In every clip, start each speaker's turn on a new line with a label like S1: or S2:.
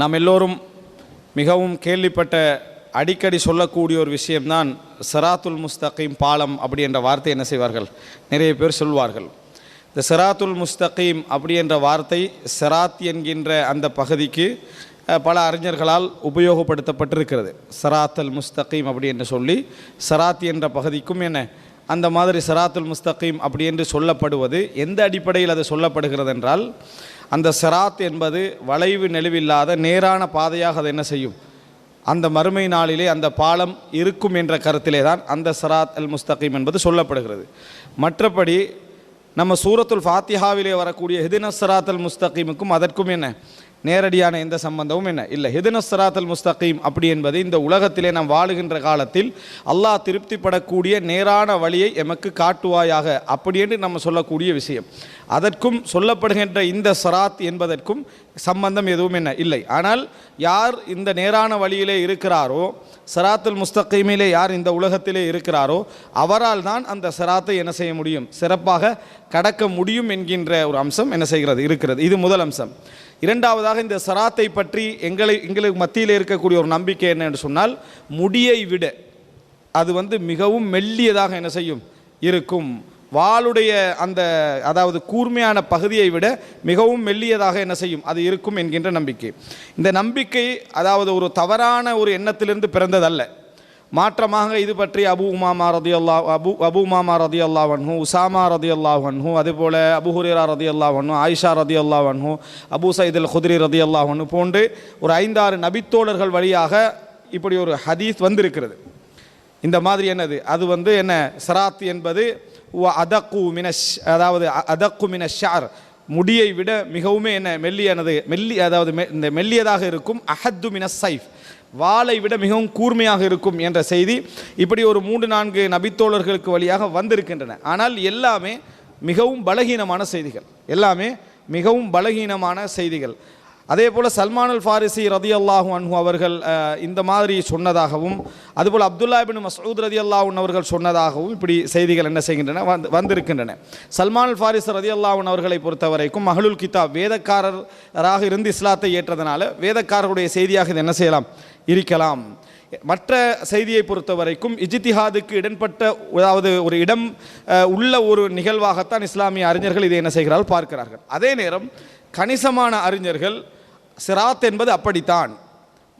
S1: நாம் எல்லோரும் மிகவும் கேள்விப்பட்ட அடிக்கடி சொல்லக்கூடிய ஒரு விஷயம்தான் சிராத்துல் முஸ்தகீம் பாலம் அப்படி என்ற வார்த்தை என்ன செய்வார்கள்? நிறைய பேர் சொல்வார்கள். இந்த சிராத்துல் முஸ்தகீம் அப்படி என்ற வார்த்தை சிராத் என்கின்ற அந்த பகுதிக்கு பல அறிஞர்களால் உபயோகப்படுத்தப்பட்டிருக்கிறது. சராத்தல் முஸ்தகீம் அப்படி என்று சொல்லி சராத் என்ற பகுதிக்கும் என்ன? அந்த மாதிரி சராத்துல் முஸ்தகீம் அப்படி என்று சொல்லப்படுவது எந்த அடிப்படையில் அது சொல்லப்படுகிறது என்றால் அந்த சராத் என்பது வளைவு நெளிவில்லாத நேரான பாதையாக அது என்ன செய்யும்? அந்த மறுமை நாளிலே அந்த பாலம் இருக்கும் என்ற கருத்திலே தான் அந்த சராத் அல் முஸ்தகீம் என்பது சொல்லப்படுகிறது. மற்றபடி நம்ம சூரத்துல் ஃபாத்திஹாவிலே வரக்கூடிய ஹிதின சராத் அல் முஸ்தகீமுக்கும் அதற்கும் என்ன? நேரடியான எந்த சம்பந்தமும் என்ன? இல்லை. ஹிதின சராத் முஸ்தகீம். அப்படி என்பது இந்த உலகத்திலே நாம் வாழுகின்ற காலத்தில் அல்லாஹ் திருப்திப்படக்கூடிய நேரான வழியை எமக்கு காட்டுவாயாக. அப்படி என்று நம்ம சொல்லக்கூடிய விஷயம். அதற்கும் சொல்லப்படுகின்ற இந்த சராத் என்பதற்கும் சம்பந்தம் எதுவும் என்ன? இல்லை. ஆனால் யார் இந்த நேரான வழியிலே இருக்கிறாரோ சராத்துல் முஸ்தகீமிலே யார் இந்த உலகத்திலே இருக்கிறாரோ அவரால் தான் அந்த சராத்தை என்ன செய்ய முடியும்? சிறப்பாக கடக்க முடியும் என்கின்ற ஒரு அம்சம் என்ன செய்கிறது? இருக்கிறது. இது முதல் அம்சம். இரண்டாவதாக இந்த சராத்தை பற்றி எங்களை எங்களுக்கு மத்தியில் இருக்கக்கூடிய ஒரு நம்பிக்கை என்னன்னு சொன்னால் முடியை விட அது வந்து மிகவும் மெல்லியதாக என்ன செய்யும்? இருக்கும். வாளுடைய அந்த அதாவது கூர்மையான பகுதியை விட மிகவும் மெல்லியதாக என்ன செய்யும்? அது இருக்கும் என்கின்ற நம்பிக்கை. இந்த நம்பிக்கை அதாவது ஒரு தவறான ஒரு எண்ணத்திலிருந்து பிறந்ததல்ல. மாற்றமாக இது பற்றி அபு உமாமா ரதி அல்லா அபு அபு உமாமா ரதி அல்லாவன்ஹூ உசாமா ரதி அல்லா அதுபோல் அபு ஹுரேரா ரதி அல்லாவன்ஹூ ஆயிஷா ரதி அல்லாவன்ஹூ அபு சயித் அல் குதிரி ரதி அல்லா போன்று ஒரு ஐந்தாறு நபித்தோழர்கள் வழியாக இப்படி ஒரு ஹதீஸ் வந்திருக்கிறது. இந்த மாதிரி என்னது? அது வந்து என்ன? சராத் என்பது அதக்கு மினஷ் அதாவது அ- அதக்கு மினஷார் முடியை விட மிகவுமே என்ன? மெல்லியானது மெல்லி அதாவது மெ- இந்த மெல்லியதாக இருக்கும் அஹத்து மின சைஃப். வாளை விட மிகவும் கூர்மையாக இருக்கும் என்ற செய்தி இப்படி ஒரு மூன்று நான்கு நபித்தோழர்களுக்கு வழியாக வந்திருக்கின்றன. ஆனால் எல்லாமே மிகவும் பலகீனமான செய்திகள். எல்லாமே மிகவும் பலகீனமான செய்திகள். அதே போல் சல்மான் அல் ஃபாரிசி ரதி அல்லாஹூ அன்ஹு அவர்கள் இந்த மாதிரி சொன்னதாகவும் அதுபோல் அப்துல்லா பின் மசூத் ரதி அல்லாஹூன் அவர்கள் சொன்னதாகவும் இப்படி செய்திகள் என்ன செய்கின்றன வந்து வந்திருக்கின்றன. சல்மான் அல் ஃபாரிஸ் ரதி அல்லாஹூன் அவர்களை பொறுத்தவரைக்கும் மஹலுல் கிதாப் வேதக்காரராக இருந்து இஸ்லாத்தை ஏற்றதனால வேதக்காரருடைய செய்தியாக இது என்ன செய்யலாம்? இருக்கலாம். மற்ற செய்தியை பொறுத்த வரைக்கும் இஜித்திஹாதுக்கு இடன்பட்ட அதாவது ஒரு இடம் உள்ள ஒரு நிகழ்வாகத்தான் இஸ்லாமிய அறிஞர்கள் இதை என்ன செய்கிறார்கள்? பார்க்கிறார்கள். அதே நேரம் கணிசமான அறிஞர்கள் சிராத் என்பது அப்படித்தான்.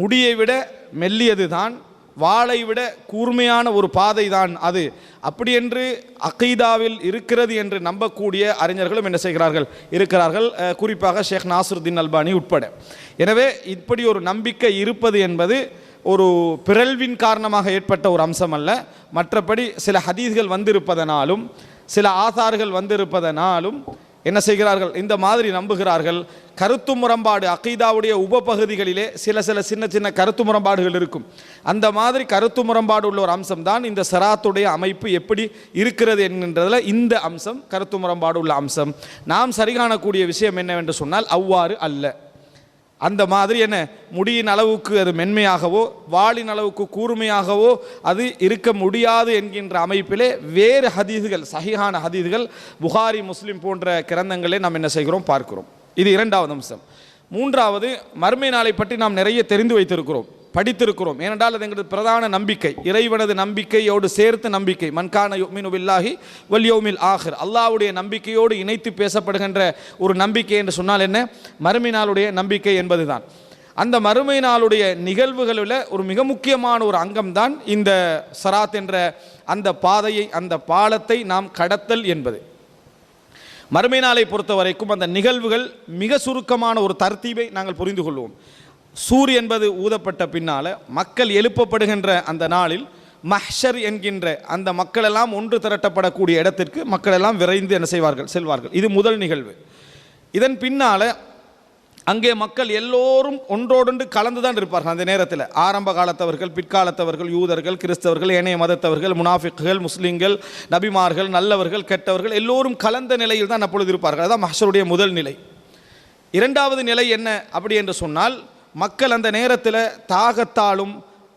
S1: முடியை விட மெல்லியது தான் வாளை விட கூர்மையான ஒரு பாதை தான் அது. அப்படி என்று அகீதாவில் இருக்கிறது என்று நம்பக்கூடிய அறிஞர்களும் என்ன செய்கிறார்கள்? இருக்கிறார்கள். குறிப்பாக ஷேக் நாசருத்தீன் அல்பானி உட்பட. எனவே இப்படி ஒரு நம்பிக்கை இருப்பது என்பது ஒரு பிறழ்வின் காரணமாக ஏற்பட்ட ஒரு அம்சம் அல்ல மற்றபடி சில ஹதீஸ்கள் வந்திருப்பதனாலும் சில ஆசார்கள் வந்திருப்பதனாலும் என்ன செய்கிறார்கள்? இந்த மாதிரி நம்புகிறார்கள். கருத்து முரண்பாடு அகீதாவுடைய உபபகுதிகளிலே சில சில சின்ன சின்ன கருத்து முரண்பாடுகள் இருக்கும். அந்த மாதிரி கருத்து முரண்பாடு உள்ள ஒரு அம்சம் தான் இந்த சராத்துடைய அமைப்பு எப்படி இருக்கிறது என்கின்றதில் இந்த அம்சம் கருத்து முரண்பாடு உள்ள அம்சம். நாம் சரி காணக்கூடிய விஷயம் என்னவென்று சொன்னால் அவ்வாறு அல்ல. அந்த மாதிரி என்ன? முடியின் அளவுக்கு அது மென்மையாகவோ வாளின் அளவுக்கு கூர்மையாகவோ அது இருக்க முடியாது என்கின்ற அமைப்பிலே வேறு ஹதீதுகள் சஹிஹான ஹதீதுகள் புகாரி முஸ்லீம் போன்ற கிரந்தங்களை நாம் என்ன செய்கிறோம்? பார்க்கிறோம். இது இரண்டாவது அம்சம். மூன்றாவது மறுமை நாளை பற்றி நாம் நிறைய தெரிந்து வைத்திருக்கிறோம். படித்திருக்கிறோம். ஏனென்றால் அது எங்களது பிரதான நம்பிக்கை. இறைவனது நம்பிக்கையோடு சேர்த்து நம்பிக்கை. மன்கான யுமினு வல்யோமில் வல் யௌமில் ஆஹிர் நம்பிக்கையோடு இணைத்து பேசப்படுகின்ற ஒரு நம்பிக்கை என்று சொன்னால் என்ன? மறுமை நம்பிக்கை என்பதுதான். அந்த மறுமை நாளுடைய நிகழ்வுகளில் ஒரு மிக முக்கியமான ஒரு அங்கம்தான் இந்த சராத் என்ற அந்த பாதையை அந்த பாலத்தை நாம் கடத்தல் என்பது. மறுமை நாளை பொறுத்த வரைக்கும் அந்த நிகழ்வுகள் மிக சுருக்கமான ஒரு தர்த்தீபை நாங்கள் புரிந்து கொள்வோம். சூர் என்பது ஊதப்பட்ட பின்னால மக்கள் எழுப்பப்படுகின்ற அந்த நாளில் மஹ்ஷர் என்கின்ற அந்த மக்கள் எல்லாம் ஒன்று திரட்டப்படக்கூடிய இடத்திற்கு மக்கள் எல்லாம் விரைந்து என்ன செய்வார்கள்? செல்வார்கள். இது முதல் நிகழ்வு. இதன் பின்னால அங்கே மக்கள் எல்லோரும் ஒன்றோடொன்று கலந்து தான் இருப்பார்கள் அந்த நேரத்தில். ஆரம்ப காலத்தவர்கள் பிற்காலத்தவர்கள் யூதர்கள் கிறிஸ்தவர்கள் ஏனைய மதத்தவர்கள் முனாஃபிக்குகள் முஸ்லீம்கள் நபிமார்கள் நல்லவர்கள் கெட்டவர்கள் எல்லோரும் கலந்த நிலையில் தான் அப்பொழுது இருப்பார்கள். அதுதான் மஹ்ஷருடைய முதல் நிலை. இரண்டாவது நிலை என்ன? அப்படி என்று சொன்னால் மக்கள் அந்த நேரத்தில் தாகத்தாலும்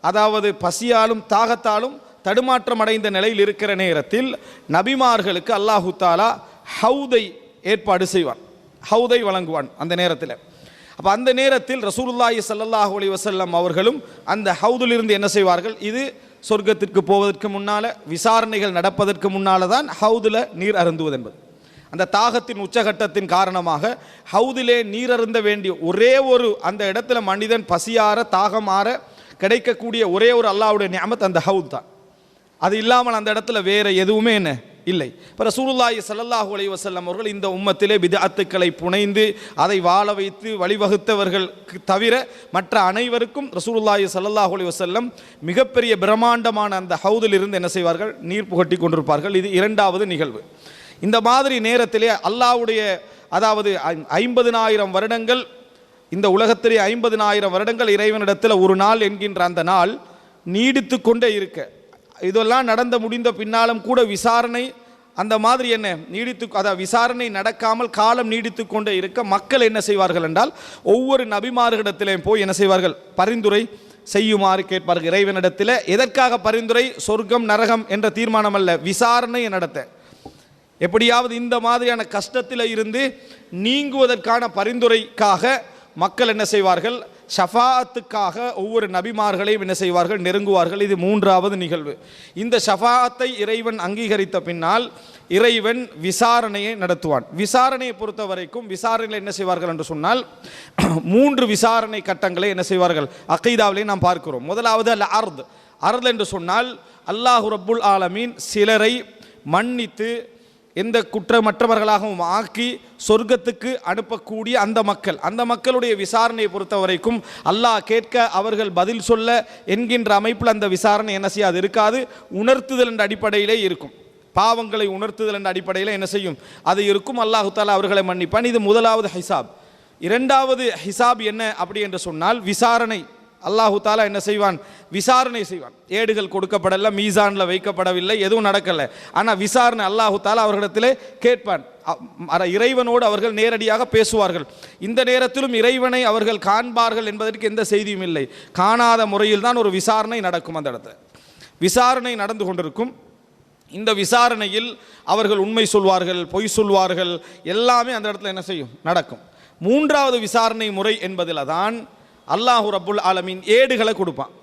S1: அதாவது பசியாலும் தாகத்தாலும் தடுமாற்றம் அடைந்த நிலையில் இருக்கிற நேரத்தில் நபிமார்களுக்கு அல்லாஹு தாலா ஹவுதை ஏற்பாடு செய்வான். ஹவுதை வழங்குவான் அந்த நேரத்தில். அப்போ அந்த நேரத்தில் ரசூலுல்லாஹி சல்லாஹ் அலி வசல்லம் அவர்களும் அந்த ஹவுதிலிருந்து என்ன செய்வார்கள்? இது சொர்க்கத்திற்கு போவதற்கு முன்னால் விசாரணைகள் நடப்பதற்கு முன்னால் தான் ஹவுதில் நீர் அருந்துவது என்பது. அந்த தாகத்தின் உச்சகட்டத்தின் காரணமாக ஹவுதிலே நீரருந்த வேண்டிய ஒரே ஒரு அந்த இடத்துல மனிதன் பசியார தாகமாற கிடைக்கக்கூடிய ஒரே ஒரு அல்லாவுடைய நியமத் அந்த ஹவுத் தான். அது இல்லாமல் அந்த இடத்துல வேறு எதுவுமே என்ன? இல்லை. இப்போ ரசூலுல்லாஹி ஸல்லல்லாஹு அலி வசல்லம் அவர்கள் இந்த உம்மத்திலே விதாத்துக்களை புனைந்து அதை வாழ வைத்து வழிவகுத்தவர்களுக்கு தவிர மற்ற அனைவருக்கும் ரசூலுல்லாஹி ஸல்லல்லாஹு அலி வசல்லம் மிகப்பெரிய பிரம்மாண்டமான அந்த ஹவுதில் இருந்து என்ன செய்வார்கள்? நீர் புகட்டி கொண்டிருப்பார்கள். இது இரண்டாவது நிகழ்வு. இந்த மாதிரி நேரத்திலே அல்லாஹ்வுடைய அதாவது ஐம்பதினாயிரம் வருடங்கள் இந்த உலகத்திலே ஐம்பதினாயிரம் வருடங்கள் இறைவனிடத்தில் ஒரு நாள் என்கின்ற அந்த நாள் நீடித்து கொண்டே இருக்க. இதெல்லாம் நடந்த முடிந்த பின்னாலும் கூட விசாரணை அந்த மாதிரி என்ன நீடித்து அதாவது விசாரணை நடக்காமல் காலம் நீடித்து கொண்டே இருக்க மக்கள் என்ன செய்வார்கள் என்றால் ஒவ்வொரு நபிமார்களிடத்திலேயும் போய் என்ன செய்வார்கள்? பரிந்துரை செய்யுமாறு கேட்பார்கள். இறைவனிடத்தில் எதற்காக பரிந்துரை? சொர்க்கம் நரகம் என்ற தீர்மானம் அல்ல விசாரணையை நடத்த. எப்படியாவது இந்த மாதிரியான கஷ்டத்தில் இருந்து நீங்குவதற்கான பரிந்துரைக்காக மக்கள் என்ன செய்வார்கள்? ஷஃபாத்துக்காக ஒவ்வொரு நபிமார்களையும் என்ன செய்வார்கள்? நெருங்குவார்கள். இது மூன்றாவது நிகழ்வு. இந்த ஷஃபாத்தை இறைவன் அங்கீகரித்த பின்னால் இறைவன் விசாரணையை நடத்துவான். விசாரணையை பொறுத்த வரைக்கும் விசாரணையில் என்ன செய்வார்கள் என்று சொன்னால் மூன்று விசாரணை கட்டங்களை என்ன செய்வார்கள்? அகைதாவிலே நாம் பார்க்கிறோம். முதலாவது அல்ல அர்த் அர்த் என்று சொன்னால் அல்லாஹு ரப்புல் ஆலமீன் சிலரை மன்னித்து எந்த குற்றமற்றவர்களாகவும் ஆக்கி சொர்க்கத்துக்கு அனுப்பக்கூடிய அந்த மக்கள் அந்த மக்களுடைய விசாரணையை பொறுத்த வரைக்கும் அல்லாஹ் கேட்க அவர்கள் பதில் சொல்ல என்கின்ற அமைப்பில் அந்த விசாரணை என்ன செய்யாது இருக்காது. உணர்த்துதல் என்ற அடிப்படையிலே இருக்கும். பாவங்களை உணர்த்துதல் என்ற அடிப்படையில் என்ன செய்யும்? அது இருக்கும். அல்லாஹு தாலா அவர்களை மன்னிப்பான். இது முதலாவது ஹிசாப். இரண்டாவது ஹிசாப் என்ன அப்படி என்று சொன்னால் விசாரணை. அல்லாஹு தாலா என்ன செய்வான்? விசாரணை செய்வான். ஏடுகள் கொடுக்கப்படல மீசானில் வைக்கப்படவில்லை எதுவும் நடக்கலை. ஆனால் விசாரணை அல்லாஹு தாலா அவர்களிடத்திலே கேட்பான். அ- இறைவனோடு அவர்கள் நேரடியாக பேசுவார்கள். இந்த நேரத்திலும் இறைவனை அவர்கள் காண்பார்கள் என்பதற்கு எந்த செய்தியும் இல்லை. காணாத முறையில் தான் ஒரு விசாரணை நடக்கும் அந்த இடத்துல. விசாரணை நடந்து கொண்டிருக்கும். இந்த விசாரணையில் அவர்கள் உண்மை சொல்வார்கள் பொய் சொல்வார்கள் எல்லாமே அந்த இடத்துல என்ன செய்யும்? நடக்கும். மூன்றாவது விசாரணை முறை என்பதில் தான் அல்லாஹு ரப்புல் ஆலமீன் ஏடுகளை கொடுப்பான்.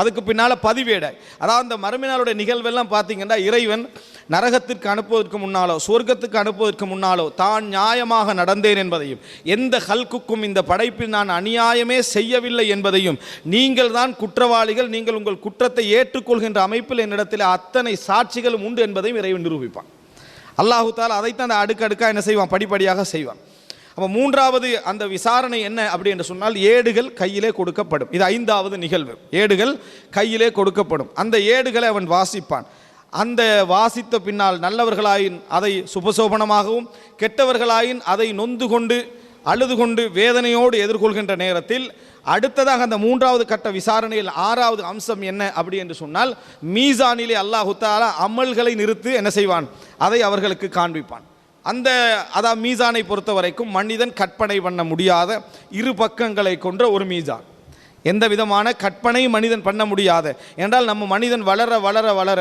S1: அதுக்கு பின்னால் பதிவேடை. அதாவது அந்த மறுமையினாளுடைய நிகழ்வெல்லாம் பார்த்தீங்கன்னா இறைவன் நரகத்திற்கு அனுப்புவதற்கு முன்னாலோ சொர்க்கத்துக்கு அனுப்புவதற்கு முன்னாலோ தான் நியாயமாக நடந்தேன் என்பதையும் எந்த ஹல்குக்கும் இந்த படைப்பில் நான் அநியாயமே செய்யவில்லை என்பதையும் நீங்கள் தான் குற்றவாளிகள் நீங்கள் உங்கள் குற்றத்தை ஏற்றுக்கொள்கின்ற அமைப்பில் என்னிடத்தில் அத்தனை சாட்சிகளும் உண்டு என்பதையும் இறைவன் நிரூபிப்பான். அல்லாஹு தால் அதைத்தான் அந்த அடுக்கடுக்காக என்ன செய்வான்? படிப்படியாக செய்வான். அப்போ மூன்றாவது அந்த விசாரணை என்ன அப்படி என்று சொன்னால் ஏடுகள் கையிலே கொடுக்கப்படும். இது ஐந்தாவது நிகழ்வு. ஏடுகள் கையிலே கொடுக்கப்படும். அந்த ஏடுகளை அவன் வாசிப்பான். அந்த வாசித்த பின்னால் நல்லவர்களாயின் அதை சுபசோபனமாகவும் கெட்டவர்களாயின் அதை நொந்து கொண்டு அழுது கொண்டு வேதனையோடு எதிர்கொள்கின்ற நேரத்தில் அடுத்ததாக அந்த மூன்றாவது கட்ட விசாரணையில் ஆறாவது அம்சம் என்ன அப்படி என்று சொன்னால் மீசானிலே அல்லாஹு தாலா அமல்களை நிறுத்து என்ன செய்வான்? அதை அவர்களுக்கு காண்பிப்பான். அந்த அதான் மீசானை பொறுத்த வரைக்கும் மனிதன் கற்பனை பண்ண முடியாத இரு பக்கங்களை கொன்ற ஒரு மீசான். எந்த விதமான கற்பனை மனிதன் பண்ண முடியாத. என்றால் நம்ம மனிதன் வளர வளர வளர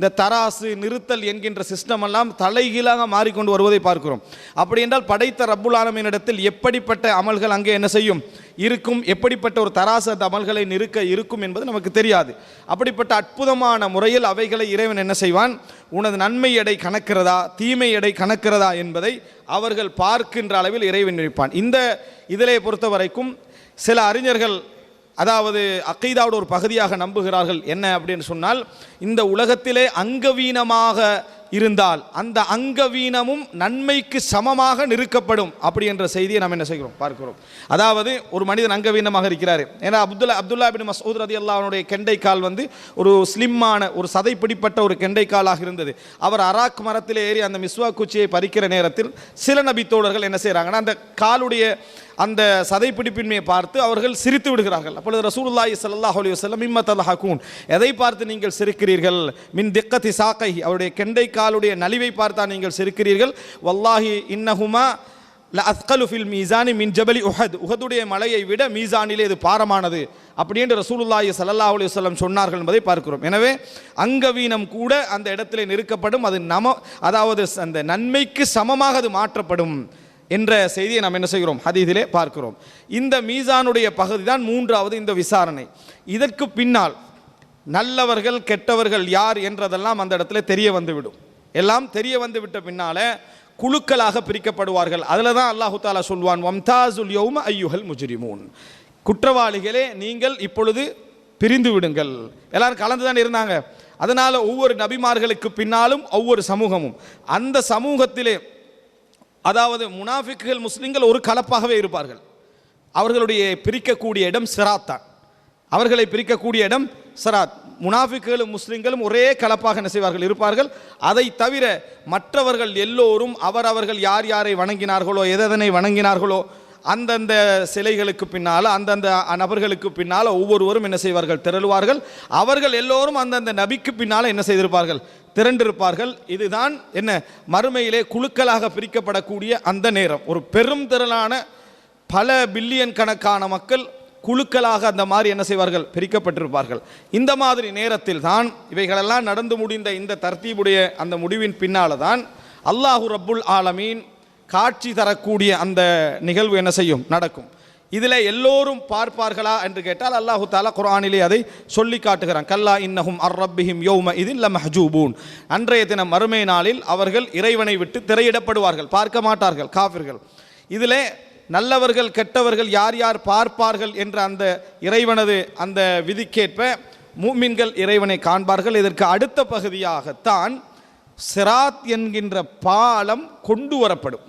S1: இந்த தராசு நிறுத்தல் என்கின்ற சிஸ்டம் எல்லாம் தலைகீழாக மாறிக்கொண்டு வருவதை பார்க்கிறோம். அப்படி என்றால் படைத்த ரப்புல் ஆலமீனிடத்தில் எப்படிப்பட்ட அமல்கள் அங்கே என்ன செய்யும்? இருக்கும். எப்படிப்பட்ட ஒரு தராசு அந்த அமல்களை நிறுக்க இருக்கும் என்பது நமக்கு தெரியாது. அப்படிப்பட்ட அற்புதமான முறையில் அவைகளை இறைவன் என்ன செய்வான்? உனது நன்மை எடை கணக்கிறதா? தீமை எடை கணக்கிறதா என்பதை அவர்கள் பார்க்கின்ற அளவில் இறைவன் நினைப்பான். இந்த இதிலே பொறுத்த வரைக்கும் சில அறிஞர்கள் அதாவது அக்கைதாவோட ஒரு பகுதியாக நம்புகிறார்கள். என்ன அப்படின்னு சொன்னால் இந்த உலகத்திலே அங்கவீனமாக இருந்தால் அந்த அங்கவீனமும் நன்மைக்கு சமமாக நிறுக்கப்படும் அப்படி என்ற செய்தியை நாம் என்ன செய்கிறோம்? பார்க்கிறோம். அதாவது ஒரு மனிதன் அங்கவீனமாக இருக்கிறார். ஏன்னா அப்துல்லா அப்துல்லா பின் மசூத் ரதி அல்லாஹனுடைய கெண்டைக்கால் வந்து ஒரு ஸ்லிம்மான ஒரு சதை பிடிப்பட்ட ஒரு கெண்டைக்காலாக இருந்தது. அவர் அராக் மரத்தில் ஏறி அந்த மிஸ்வா குச்சியை பறிக்கிற நேரத்தில் சில நபி தோழர்கள் என்ன செய்கிறாங்கன்னா அந்த காலுடைய அந்த சதைப்பிடிப்பின்மையை பார்த்து அவர்கள் சிரித்து விடுகிறார்கள். அப்பொழுது ரசூலுல்லாஹி சல்லாஹ் அலி வல்லம் இம்மத்தல் தல்ஹகூன் எதை பார்த்து நீங்கள் சிரிக்கிறீர்கள்? மின் திக்கத்தி சாக்கை அவருடைய கெண்டை காலுடைய நலிவை பார்த்தா நீங்கள் சிரிக்கிறீர்கள்? வல்லாஹி இன்னஹுமா ல அஸ்கலு ஃபில் மீசானி மின் ஜபலி உஹத். உஹதுடைய மலையை விட மீசானிலே இது பாரமானது. அப்படி என்று ரசூலுல்லாஹி சல்லா அலி வல்லம் சொன்னார்கள் என்பதை பார்க்கிறோம். எனவே அங்கவீனம் கூட அந்த இடத்திலே நிறுக்கப்படும். அது நம அதாவது அந்த நன்மைக்கு சமமாக அது மாற்றப்படும். என்ற செய்தியை நாம் என்ன செய்கிறோம்? ஹதீதிலே பார்க்கிறோம். இந்த மீசானுடைய பகுதி தான் மூன்றாவது இந்த விசாரணை. இதற்கு பின்னால் நல்லவர்கள் கெட்டவர்கள் யார் என்றதெல்லாம் அந்த இடத்துல தெரிய வந்துவிடும். எல்லாம் தெரிய வந்து விட்ட குழுக்களாக பிரிக்கப்படுவார்கள். அதில் தான் அல்லாஹு தாலா சொல்வான் வம்தாசுல் யௌம ஐயுஹல் முஜிரிமூன். குற்றவாளிகளே நீங்கள் இப்பொழுது பிரிந்து விடுங்கள். எல்லாரும் கலந்து தான் இருந்தாங்க? அதனால் ஒவ்வொரு நபிமார்களுக்கு பின்னாலும் ஒவ்வொரு சமூகமும். அந்த சமூகத்திலே அதாவது முனாஃபிக்குகள் முஸ்லீம்கள் ஒரு கலப்பாகவே இருப்பார்கள். அவர்களுடைய பிரிக்கக்கூடிய இடம் சிராத் தான். அவர்களை பிரிக்கக்கூடிய இடம் சிராத். முனாஃபிக்குகளும் முஸ்லீம்களும் ஒரே கலப்பாக என்ன செய்வார்கள் இருப்பார்கள். அதை தவிர மற்றவர்கள் எல்லோரும் அவரவர்கள் யார் யாரை வணங்கினார்களோ எதனை வணங்கினார்களோ அந்தந்த சிலைகளுக்கு பின்னால் அந்தந்த நபர்களுக்கு பின்னால் ஒவ்வொருவரும் என்ன செய்வார்கள்? திரளுவார்கள். அவர்கள் எல்லோரும் அந்தந்த நபிக்கு பின்னால் என்ன செய்திருப்பார்கள்? திரண்டிருப்பார்கள். இதுதான் என்ன? மறுமையிலே குழுக்களாக பிரிக்கப்படக்கூடிய அந்த நேரம். ஒரு பெரும் திரளான பல பில்லியன் கணக்கான மக்கள் குழுக்களாக அந்த மாதிரி என்ன செய்வார்கள்? பிரிக்கப்பட்டிருப்பார்கள். இந்த மாதிரி நேரத்தில் தான் இவைகளெல்லாம் நடந்து முடிந்த இந்த தர்த்தீபுடைய அந்த முடிவின் பின்னால் தான் அல்லாஹு ரப்புல் ஆலமீன் காட்சி தரக்கூடிய அந்த நிகழ்வு என்ன செய்யும்? நடக்கும். இதில் எல்லோரும் பார்ப்பார்களா என்று கேட்டால் அல்லாஹு தாலா குரானிலே அதை சொல்லி காட்டுகிறான். கல்லா இன்னஹும் அர் ரப்பிஹிம் யௌம இதில் மஹஜூபூன் அன்றைய தினம் மறுமை நாளில் அவர்கள் இறைவனை விட்டு திரையிடப்படுவார்கள். பார்க்க மாட்டார்கள் காஃபிர்கள் இதில் நல்லவர்கள் கெட்டவர்கள் யார் யார் பார்ப்பார்கள் என்ற அந்த இறைவனது அந்த விதிக்கேற்ப மூமின்கள் இறைவனை காண்பார்கள். இதற்கு அடுத்த பகுதியாகத்தான் சிராத் என்கின்ற பாலம் கொண்டு வரப்படும்.